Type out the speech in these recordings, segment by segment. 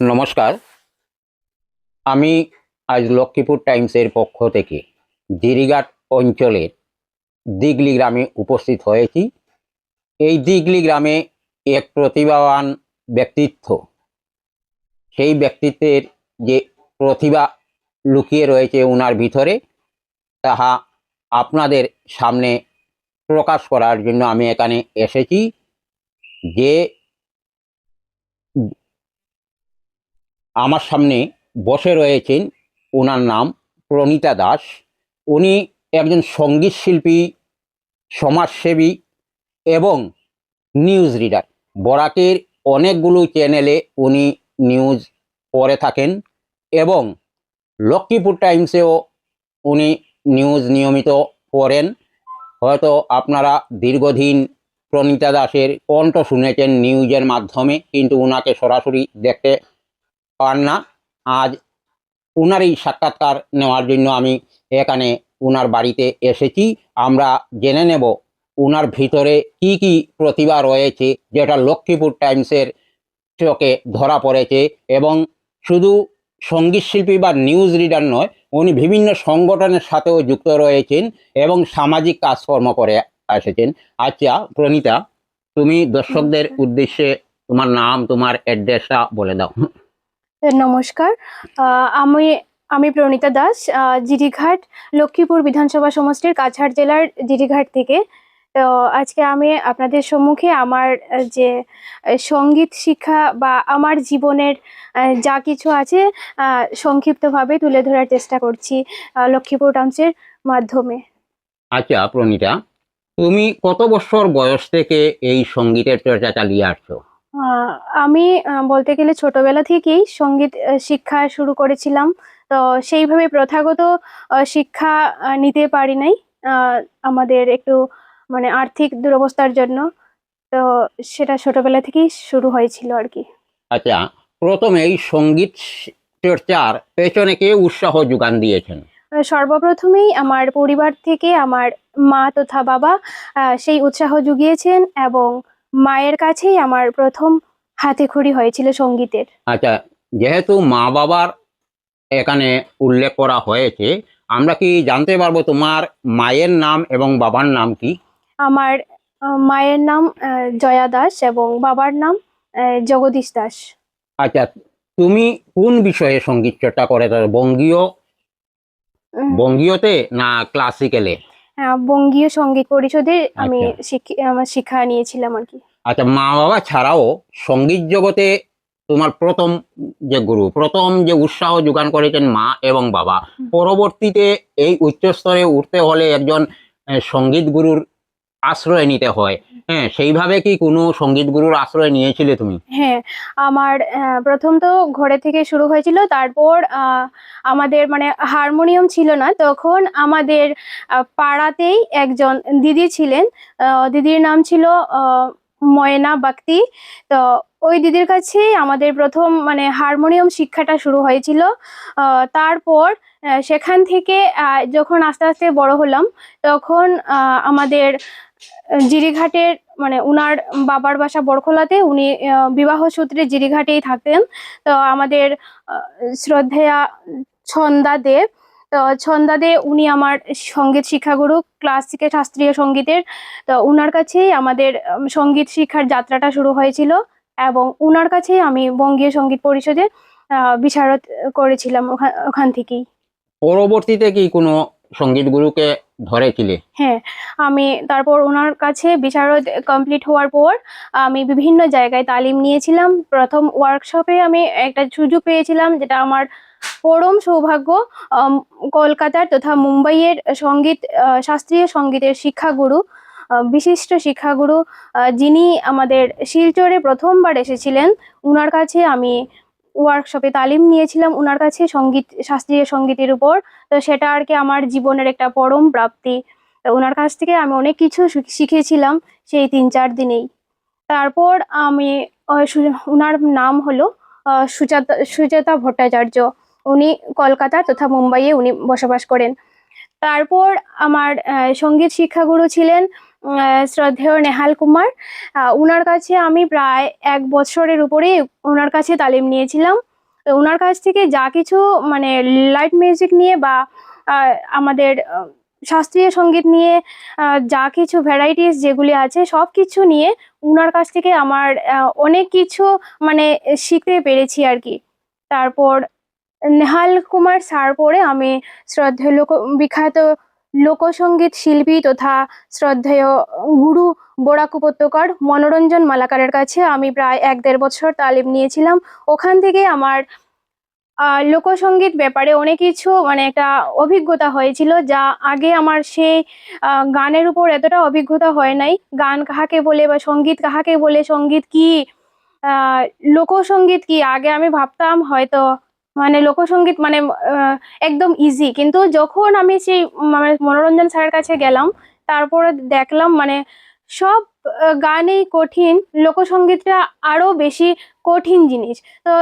নমস্কার। আমি আজ লক্ষ্মীপুর টাইমসের পক্ষ থেকে জিরিঘাট অঞ্চলের দিগলি গ্রামে উপস্থিত হয়েছি। এই দিগলি গ্রামে এক প্রতিভাবান ব্যক্তিত্ব, সেই ব্যক্তিত্বের যে প্রতিভা লুকিয়ে রয়েছে ওনার ভিতরে, তাহা আপনাদের সামনে প্রকাশ করার জন্য আমি এখানে এসেছি। যে আমার সামনে বসে রয়েছেন ওনার নাম প্রণীতা দাস। উনি একজন সংগীত শিল্পী, সমাজসেবী এবং নিউজ রিডার বরাকের অনেকগুলো চ্যানেলে উনি নিউজ পড়ে থাকেন এবং লক্ষ্মীপুর টাইমসেও উনি নিউজ নিয়মিত পড়েন। হয়তো আপনারা দীর্ঘদিন প্রণীতা দাসের কণ্ঠ শুনেছেন নিউজের মাধ্যমে, কিন্তু ওনাকে সরাসরি দেখতে পান না। আজ উনারই সাক্ষাৎকার নেওয়ার জন্য আমি এখানে ওনার বাড়িতে এসেছি। আমরা জেনে নেব ওনার ভিতরে কি কি প্রতিভা রয়েছে, যেটা লক্ষ্মীপুর টাইমসের চোখে ধরা পড়েছে এবং শুধু সংগীত শিল্পী বা নিউজ রিডার নয়, উনি বিভিন্ন সংগঠনের সাথেও যুক্ত রয়েছেন এবং সামাজিক কাজকর্ম করে এসেছেন আচ্ছা প্রণীতা, তুমি দর্শকদের উদ্দেশ্যে তোমার নাম, তোমার অ্যাড্রেসটা বলে দাও। নমস্কার। আমি আমি প্রণীতা দাস জিরিঘাট লক্ষ্মীপুর বিধানসভা সমষ্টির কাছাড় জেলার জিরিঘাট থেকে। তো আজকে আমি আপনাদের সম্মুখে আমার যে সংগীত শিক্ষা বা আমার জীবনের যা কিছু আছে সংক্ষিপ্তভাবে তুলে ধরার চেষ্টা করছি লক্ষ্মীপুর টাউন্সের মাধ্যমে। আচ্ছা প্রণীতা, তুমি কত বছর বয়স থেকে এই সঙ্গীতের চর্চা চালিয়ে আসছো? আমি বলতে গেলে ছোটবেলা থেকেই সংগীত শিক্ষা শুরু করেছিলাম। তো সেইভাবে প্রথাগত শিক্ষা নিতে পারি নাই আমাদের একটু মানে আর্থিক দুরবস্থার জন্য। তো সেটা ছোটবেলা থেকেই শুরু হয়েছিল আর কি। আচ্ছা প্রথমে এই সংগীত চর্চার পেছনে কে উৎসাহ যোগান দিয়েছেন? সর্বপ্রথমেই আমার পরিবার থেকে আমার মা তথা বাবা সেই উৎসাহ জুগিয়েছেন এবং মায়ের কাছেই আমার প্রথম হাতেখড়ি হয়েছিল সঙ্গীতের। আচ্ছা যেহেতু মা বাবার এখানে উল্লেখ করা হয়েছে আমরা কি জানতে পারব তোমার মায়ের নাম এবং বাবার নাম কি? আমার মায়ের নাম জয়া দাস এবং বাবার নাম জগদীশ দাস। আচ্ছা তুমি কোন বিষয়ে সংগীত চর্চা করে বঙ্গীয়? বঙ্গীয়তে না ক্লাসিক্যালে বঙ্গীয় সংগীত পরিষদে আমি আচ্ছা। আমার শিক্ষা নিয়েছিলাম আর কি আচ্ছা মা বাবা ছাড়াও সংগীত জগতে তোমার প্রথম যে গুরু প্রথম যে উৎসাহ যোগান করেছেন মা এবং বাবা পরবর্তীতে এই উচ্চস্তরে উঠতে হলে একজন সংগীত গুরুর আশ্রয় নিতে হয়। হ্যাঁ সেইভাবে কি কোনো সংগীত গুরুর আশ্রয় নিয়েছিলে তুমি? হ্যাঁ আমার প্রথম তো ঘরে থেকে শুরু হয়েছিল, তারপর আমাদের মানে হারমোনিয়াম ছিল না, তখন আমাদের পাড়াতেই একজন দিদি ছিলেন দিদির নাম ছিল ময়না বাক্তি তো ওই দিদির কাছেই আমাদের প্রথম মানে হারমোনিয়াম শিক্ষাটা শুরু হয়েছিল তারপর সেখান থেকে যখন আস্তে আস্তে বড় হলাম, তখন আমাদের জিরিঘাটের মানে উনার বাবার বাসা বরখোলাতে উনি বিবাহ সূত্রে জিরিঘাটেই থাকতেন তো আমাদের শ্রদ্ধেয়া ছন্দা দেব তো ছন্দা দে উনি আমার সংগীত শিক্ষাগুরু ক্লাসিকে শাস্ত্রীয় সঙ্গীতের। তো উনার কাছেই আমাদের সংগীত শিক্ষার যাত্রাটা শুরু হয়েছিল এবং উনার কাছেই আমি বঙ্গীয় সংগীত পরিষদে বিশারদ করেছিলাম ওখা- ওখান থেকেই। পরবর্তীতে কি কোনো সংগীত গুরুকে ধরেছিলে? হ্যাঁ আমি তারপর ওনার কাছে বিশারদ কমপ্লিট হওয়ার পর আমি বিভিন্ন জায়গায় তালিম নিয়েছিলাম। প্রথম ওয়ার্কশপে আমি একটা সুযোগ পেয়েছিলাম যেটা আমার পরম সৌভাগ্য কলকাতার তথা মুম্বাইয়ের সংগীত শাস্ত্রীয় সঙ্গীতের শিক্ষাগুরু বিশিষ্ট শিক্ষাগুরু যিনি আমাদের শিলচরে প্রথমবার এসেছিলেন ওনার কাছে আমি ওয়ার্কশপে তালিম নিয়েছিলাম ওনার কাছে সংগীত, শাস্ত্রীয় সঙ্গীতের উপর। তো সেটা আর কি আমার জীবনের একটা পরম প্রাপ্তি। ওনার কাছ থেকে আমি অনেক কিছু শিখ- শিখেছিলাম সেই তিন চার দিনেই। তারপর আমি ওনার নাম হলো সুজাতা সুজাতা ভট্টাচার্য। উনি কলকাতা তথা মুম্বাইয়ে উনি বসবাস করেন। তারপর আমার সংগীত শিক্ষাগুরু ছিলেন শ্রদ্ধেয় নেহাল কুমার। ওনার কাছে আমি প্রায় এক বছরের উপরে ওনার কাছে তালিম নিয়েছিলাম। ওনার কাছ থেকে যা কিছু মানে লাইট মিউজিক নিয়ে বা আমাদের শাস্ত্রীয় সংগীত নিয়ে যা কিছু ভ্যারাইটিস যেগুলি আছে সব কিছু নিয়ে ওনার কাছ থেকে আমার অনেক কিছু মানে শিখতে পেরেছি আর কি। তারপর নেহাল কুমার স্যার পরে আমি শ্রদ্ধেয় লোক, বিখ্যাত লোকসঙ্গীত শিল্পী তথা শ্রদ্ধেয় গুরু বরাক উপত্যকার মনোরঞ্জন মালাকারের কাছে আমি প্রায় এক দেড় বছর তালিম নিয়েছিলাম। ওখান থেকে আমার লোকসঙ্গীত ব্যাপারে অনেক কিছু মানে একটা অভিজ্ঞতা হয়েছিল যা আগে আমার সেই গানের উপর এতটা অভিজ্ঞতা হয় নাই। গান কাহাকে বলে বা সংগীত কাহাকে বলে, সংগীত কি লোকসঙ্গীত কি, আগে আমি ভাবতাম হয়তো মানে লোকসঙ্গীত মানে একদম ইজি কিন্তু যখন আমি সেই মানে মনোরঞ্জন স্যারের কাছে গেলাম, তারপরে দেখলাম মানে সব গানই কঠিন লোকসঙ্গীতটা আরও বেশি কঠিন জিনিস। তো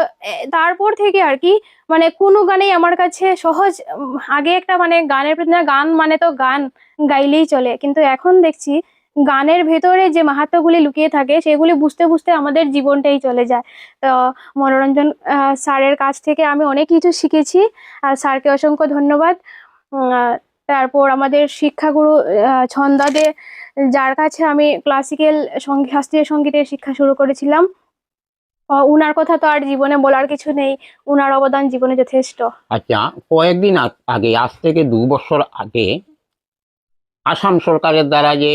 তারপর থেকে আর কি মানে কোনো গানেই আমার কাছে সহজ আগে একটা মানে গানের প্রতি গান মানে তো গান গাইলেই চলে। কিন্তু এখন দেখছি গানের ভেতরে যে মাহাত্ম্যগুলি লুকিয়ে থাকে সেগুলি বুঝতে বুঝতে আমাদের জীবনটাই চলে যায়। তো মনোরঞ্জন স্যারের কাছ থেকে আমি অনেক কিছু শিখেছি। আর স্যারকে অসংখ্য ধন্যবাদ। তারপর আমাদের শিক্ষাগুরু আহ, ছন্দা দে যার কাছে আমি ক্লাসিক্যাল শাস্ত্রীয় সঙ্গীতের শিক্ষা শুরু করেছিলাম। উনার কথা তো আর জীবনে বলার কিছু নেই। উনার অবদান জীবনে যথেষ্ট। আচ্ছা কয়েকদিন আগে আজ থেকে দু বছর আগে আসাম সরকারের দ্বারা যে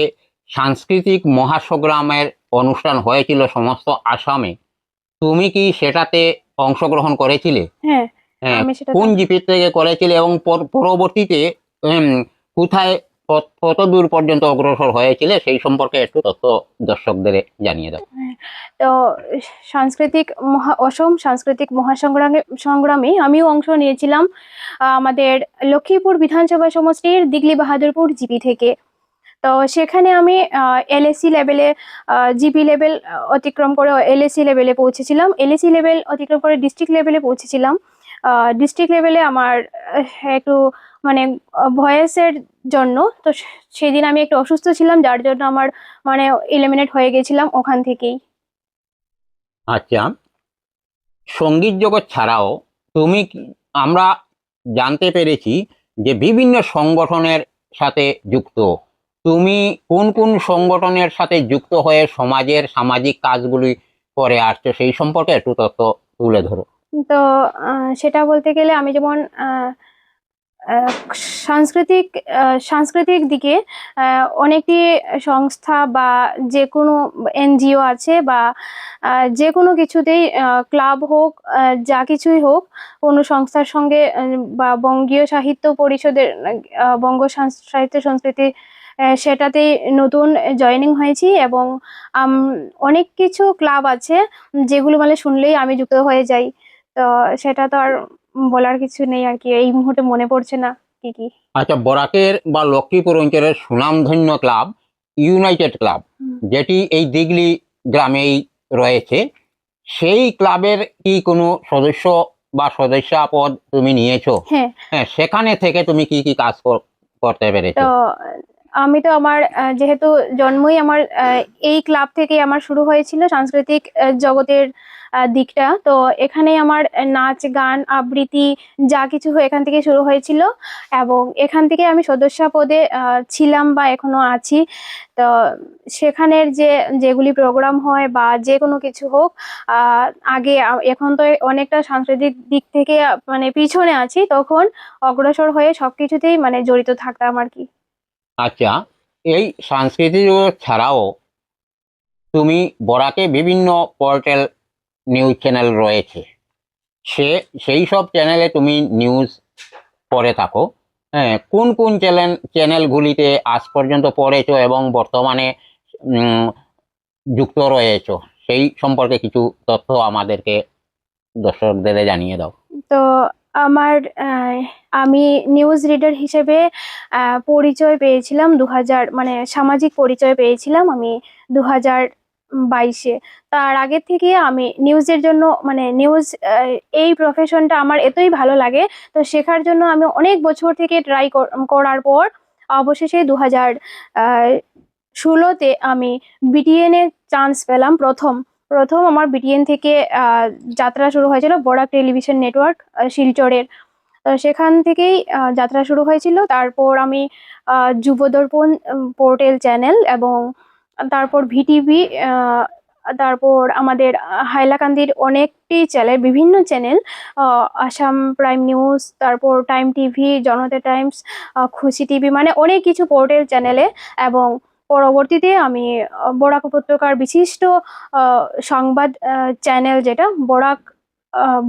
সাংস্কৃতিক মহাসংগ্রামের অনুষ্ঠান হয়েছিল সমস্ত আসামে। তুমি কি সেটাতে অংশগ্রহণ করেছিলে? হ্যাঁ হ্যাঁ, কোন জিপি থেকে করেছিলে এবং পর- পরবর্তীতে কোথায় কত- কত দূর পর্যন্ত অগ্রসর হয়েছিলে সেই সম্পর্কে একটু তথ্য দর্শকদের জানিয়ে দাও। তো সাংস্কৃতিক মহা অসম সাংস্কৃতিক মহাসংগ্রামে সংগ্রামে আমিও অংশ নিয়েছিলাম আমাদের লক্ষ্মীপুর বিধানসভা সমষ্টির দিগলি বাহাদুরপুর জিপি থেকে। তো সেখানে আমি এলএসসি লেভেলে জিপি লেভেল অতিক্রম করে এলএসসি লেভেলে পৌঁছেছিলাম। এলএসসি লেভেল অতিক্রম করে ডিস্ট্রিক্ট লেভেলে পৌঁছেছিলাম। ডিস্ট্রিক্ট লেভেলে আমার একটু মানে ভয়েসের জন্য তো সেদিন আমি একটু অসুস্থ ছিলাম, যার জন্য আমার মানে এলিমিনেট হয়ে গেছিলাম ওখান থেকেই। আচ্ছা সংগীত জগৎ ছাড়াও তুমি আমরা জানতে পেরেছি যে বিভিন্ন সংগঠনের সাথে যুক্ত। তুমি কোন কোন সংগঠনের সাথে যুক্ত হয়ে সমাজের সামাজিক কাজগুলি করে আসছো? সেই সম্পর্কে একটু তথ্য তুলে ধরো। তো সেটা বলতে গেলে আমি যেমন সাংস্কৃতিক সাংস্কৃতিক দিকে অনেকটি সংস্থা বা যে কোনো এনজিও আছে বা যে কোনো কিছুতেই ক্লাব হোক যা কিছুই হোক, কোনো সংস্থার সঙ্গে বা বঙ্গীয় সাহিত্য পরিষদের বঙ্গ সাহিত্য সংস্কৃতি আহ, সেটাতেই নতুন জয়েনিং হয়েছি এবং অনেক কিছু ক্লাব আছে যেগুলো মানে শুনলেই আমি যুক্ত হয়ে যাই। তো সেটা তো আর বলার কিছু নেই আর কি এই মুহূর্তে মনে পড়ছে না কি কি। আচ্ছা বরাকের বা লক্ষ্মীপুর অঞ্চলের সুনামধন্য ক্লাব ইউনাইটেড ক্লাব যেটি এই দিগলি গ্রামেই রয়েছে। সেই ক্লাবের কি কোনো সদস্য বা সদস্যা পদ তুমি নিয়েছো? হ্যাঁ। হ্যাঁ সেখানে থেকে তুমি কি কি কাজ কর- করতে পেরেছ? তো আমি তো আমার যেহেতু জন্মই আমার এই ক্লাব থেকে আমার শুরু হয়েছিল সাংস্কৃতিক জগতের দিকটা। তো এখানেই আমার নাচ, গান, আবৃত্তি যা কিছু এখান থেকে শুরু হয়েছিল এবং এখান থেকে আমি সদস্য পদে ছিলাম বা এখনও আছি। তো সেখানের যে, যেগুলি প্রোগ্রাম হয় বা যে কোনো কিছু হোক আগে এখন তো অনেকটা সাংস্কৃতিক দিক থেকে মানে পিছনে আছি, তখন অগ্রসর হয়ে সব কিছুতেই মানে জড়িত থাকতাম আর কি। আচ্ছা এই সাংস্কৃতিক ছাড়াও তুমি বরাকে বিভিন্ন পোর্টাল নিউজ চ্যানেল রয়েছে। সে, সেই সব চ্যানেলে তুমি নিউজ পড়ে থাকো। হ্যাঁ কোন কোন চ্যানেল চ্যানেলগুলিতে আজ পর্যন্ত পড়েছো এবং বর্তমানে যুক্ত রয়েছো? সেই সম্পর্কে কিছু তথ্য আমাদেরকে দর্শকদের জানিয়ে দাও। তো আমার আমি নিউজ রিডার হিসেবে পরিচয় পেয়েছিলাম দু হাজার মানে সামাজিক পরিচয় পেয়েছিলাম আমি দু হাজার বাইশে। তার আগের থেকে আমি নিউজের জন্য মানে নিউজ এই প্রফেশনটা আমার এতই ভালো লাগে, তো শেখার জন্য আমি অনেক বছর থেকে ট্রাই করার পর অবশেষে দু হাজার ষোলোতে আমি বিটিএন চান্স পেলাম প্রথম। প্রথম আমার বিটিএন থেকে যাত্রা শুরু হয়েছিল বরাক টেলিভিশন নেটওয়ার্ক শিলচরের। সেখান থেকেই যাত্রা শুরু হয়েছিল। তারপর আমি যুবদর্পণ পোর্টেল চ্যানেল এবং তারপর ভিটিভি তারপর আমাদের হাইলাকান্দির অনেকটি চ্যানেল, বিভিন্ন চ্যানেল আসাম প্রাইম নিউজ, তারপর time TV, Janata times Khushi TV মানে অনেক কিছু পোর্টাল চ্যানেলে এবং পরবর্তীতে আমি বরাক উপত্যকার বিশিষ্ট সংবাদ চ্যানেল যেটা, বরাক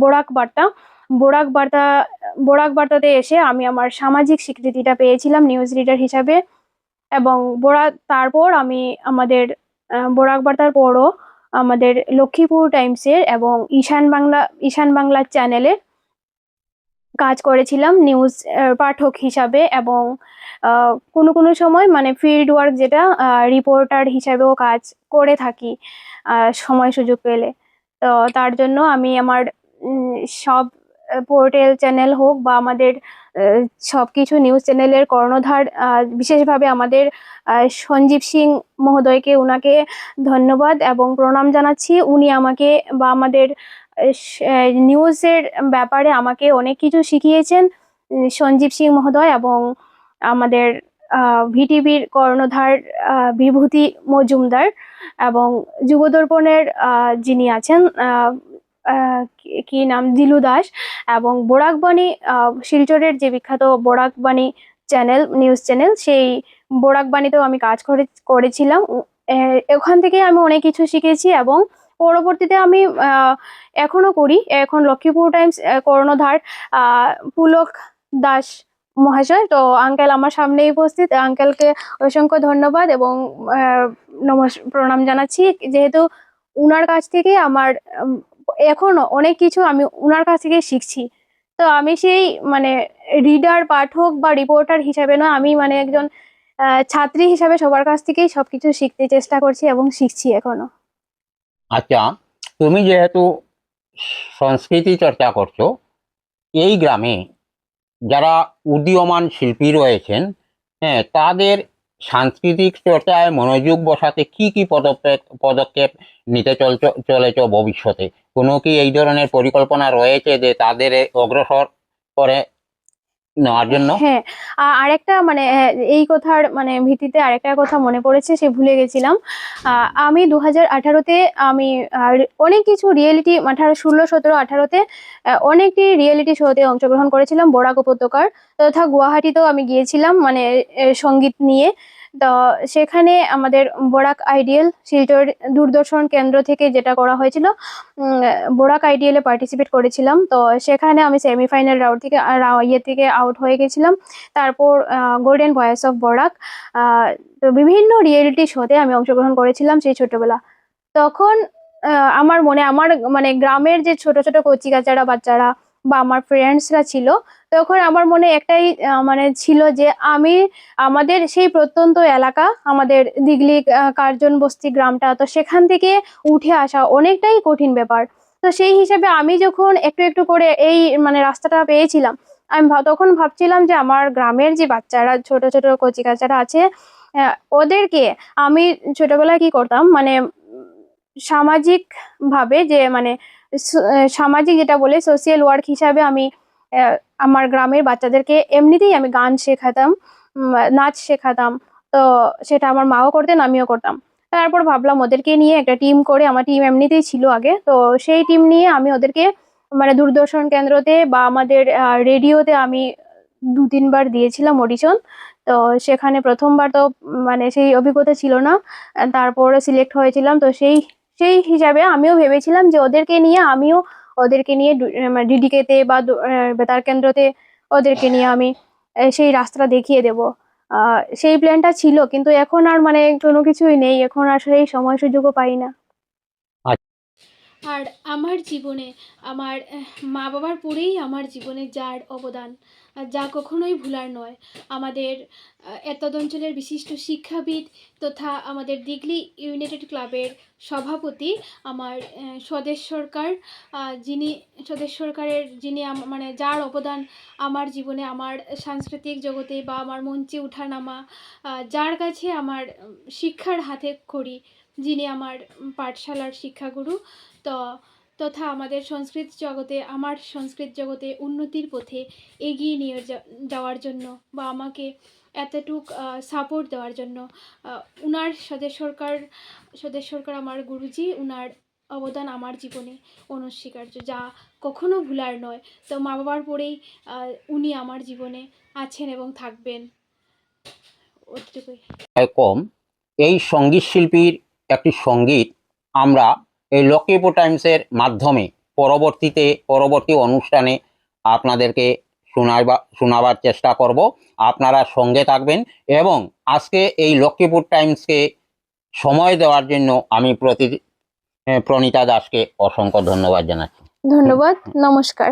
বরাক বার্তা বরাক বার্তা, বরাক বার্তাতে এসে আমি আমার সামাজিক স্বীকৃতিটা পেয়েছিলাম নিউজ রিডার হিসাবে এবং বরাক তারপর আমি আমাদের বরাক বার্তার পরও আমাদের লক্ষ্মীপুর টাইমসের এবং ঈশান বাংলা ঈশান বাংলা চ্যানেলে কাজ করেছিলাম নিউজ পাঠক হিসাবে এবং কোনো কোনো সময় মানে ফিল্ড ওয়ার্ক যেটা রিপোর্টার হিসাবেও কাজ করে থাকি সময় সুযোগ পেলে। তো তার জন্য আমি আমার সব পোর্টাল চ্যানেল হোক বা আমাদের সব কিছু নিউজ চ্যানেলের কর্ণধার বিশেষভাবে আমাদের সঞ্জীব সিং মহোদয়কে উনাকে ধন্যবাদ এবং প্রণাম জানাচ্ছি। উনি আমাকে বা আমাদের নিউজের ব্যাপারে আমাকে অনেক কিছু শিখিয়েছেন সঞ্জীব সিং মহোদয় এবং আমাদের ভিটিভির কর্ণধার বিভূতি মজুমদার এবং যুবদর্পণের যিনি আছেন কি- নাম? দিলু দাস এবং বরাকবাণী শিলচরের যে বিখ্যাত বরাকবাণী চ্যানেল, নিউজ চ্যানেল, সেই বরাকবাণীতেও আমি কাজ করে, করেছিলাম। ওখান থেকে আমি অনেক কিছু শিখেছি এবং পরবর্তীতে আমি এখনও করি। এখন লক্ষ্মীপুর টাইমস কর্ণধার পুলক দাস মহাশয়। তো আঙ্কেল আমার সামনেই উপস্থিত। আঙ্কেলকে অসংখ্য ধন্যবাদ এবং নমস, প্রণাম জানাচ্ছি। যেহেতু উনার কাছ থেকে আমার এখনও অনেক কিছু আমি উনার কাছ থেকে শিখছি। তো আমি সেই মানে রিডার পাঠক বা রিপোর্টার হিসাবে না আমি মানে একজন ছাত্রী হিসাবে সবার কাছ থেকেই সবকিছু শিখতে চেষ্টা করছি এবং শিখছি এখনও। আচ্ছা তুমি যেহেতু সংস্কৃতি চর্চা করছ, এই গ্রামে যারা উদীয়মান শিল্পী রয়েছেন হ্যাঁ তাদের সাংস্কৃতিক চর্চায় মনোযোগ বসাতে কি কি পদক্ষেপ পদক্ষেপ নিতে চলছ চলেছ ভবিষ্যতে? কোনো কি এই ধরনের পরিকল্পনা রয়েছে যে তাদের অগ্রসর করে নেওয়ার জন্য? হ্যাঁ আর একটা মানে এই কথার মানে ভিত্তিতে আরেকটা কথা মনে পড়েছে, সে ভুলে গেছিলাম। আমি দু হাজার আঠারোতে আমি অনেক কিছু রিয়েলিটি, আঠারো, ষোলো, সতেরো, আঠারোতে অনেকটি রিয়েলিটি শোতে অংশগ্রহণ করেছিলাম, বরাক উপত্যকার। তথা গুয়াহাটিতেও আমি গিয়েছিলাম মানে সংগীত নিয়ে। তো সেখানে আমাদের বরাক আইডিয়াল শিলচর দূরদর্শন কেন্দ্র থেকে যেটা করা হয়েছিল বরাক আইডিয়ালে পার্টিসিপেট করেছিলাম। তো সেখানে আমি সেমিফাইনাল রাউন্ড থেকে ইয়ে থেকে আউট হয়ে গেছিলাম। তারপর গোল্ডেন ভয়েস অফ বরাক তো বিভিন্ন রিয়েলিটি শোতে আমি অংশগ্রহণ করেছিলাম সেই ছোটবেলা। তখন আমার মনে, আমার মানে গ্রামের যে ছোট ছোট কচি কাচারা বাচ্চারা বা আমার ফ্রেন্ডসরা ছিল, তখন আমার মনে একটাই মানে ছিল যে আমি, আমাদের সেই প্রত্যন্ত এলাকা, আমাদের দিগলি কার্জন বস্তি গ্রামটা, তো সেখান থেকে উঠে আসা অনেকটাই কঠিন ব্যাপার। তো সেই হিসাবে আমি যখন একটু একটু করে এই মানে রাস্তাটা পেয়েছিলাম, আমি তখন ভাবছিলাম যে আমার গ্রামের যে বাচ্চারা, ছোট ছোট কচি কাচারা আছে ওদেরকে আমি ছোটবেলায় কি করতাম মানে সামাজিক ভাবে যে মানে সামাজিক যেটা বলে সোশিয়াল ওয়ার্ক হিসাবে আমি আমার গ্রামের বাচ্চাদেরকে এমনিতেই আমি গান শেখাতাম নাচ শেখাতাম। তো সেটা আমার মাও করতেন, আমিও করতাম। তারপর ভাবলাম ওদেরকে নিয়ে একটা টিম করে, আমার টিম এমনিতেই ছিল আগে, তো সেই টিম নিয়ে আমি ওদেরকে মানে দূরদর্শন কেন্দ্রতে বা আমাদের রেডিওতে আমি দু তিনবার দিয়েছিলাম অডিশন তো সেখানে প্রথমবার তো মানে সেই অভিজ্ঞতা ছিল না। তারপরে সিলেক্ট হয়েছিলাম, তো সেই সেই হিসাবে আমিও ভেবেছিলাম যে ওদেরকে নিয়ে আমিও ওদেরকে নিয়ে ডিডিকেতে বা বেতার কেন্দ্রতে ওদেরকে নিয়ে আমি সেই রাস্তাটা দেখিয়ে দেব। সেই প্ল্যানটা ছিল, কিন্তু এখন আর মানে কোনো কিছুই নেই, এখন আর সেই সময় সুযোগও পাই না। আর আমার জীবনে, আমার মা বাবার পরেই আমার জীবনে যার অবদান। যা কখনোই ভুলার নয়। আমাদের এতদ অঞ্চলের বিশিষ্ট শিক্ষাবিদ তথা আমাদের দিগলি ইউনাইটেড ক্লাবের সভাপতি আমার স্বদেশ সরকার যিনি স্বদেশ সরকারের যিনি মানে যার অবদান আমার জীবনে আমার সাংস্কৃতিক জগতে বা আমার মঞ্চে ওঠানামা আহ, যার কাছে আমার শিক্ষার হাতে করি যিনি আমার পাঠশালার শিক্ষাগুরু। তো তথা আমাদের সংস্কৃত জগতে, আমার সংস্কৃত জগতে উন্নতির পথে এগিয়ে নিয়ে যাওয়ার জন্য বা আমাকে এতটুক সাপোর্ট দেওয়ার জন্য উনার স্বদেশ সরকার স্বদেশ সরকার আমার গুরুজি, উনার অবদান আমার জীবনে অনস্বীকার্য, যা কখনো ভুলার নয়। তো মা বাবার পরেই উনি আমার জীবনে আছেন এবং থাকবেন। কম, এই সংগীত শিল্পীর একটি সংগীত আমরা এই লক্ষ্মীপুর টাইমসের মাধ্যমে পরবর্তীতে, পরবর্তী অনুষ্ঠানে আপনাদেরকে শোনাবা শোনাবার চেষ্টা করব। আপনারা সঙ্গে থাকবেন এবং আজকে এই লক্ষ্মীপুর টাইমসকে সময় দেওয়ার জন্য আমি প্রতি প্রণীতা দাসকে অসংখ্য ধন্যবাদ জানাচ্ছি। ধন্যবাদ, নমস্কার।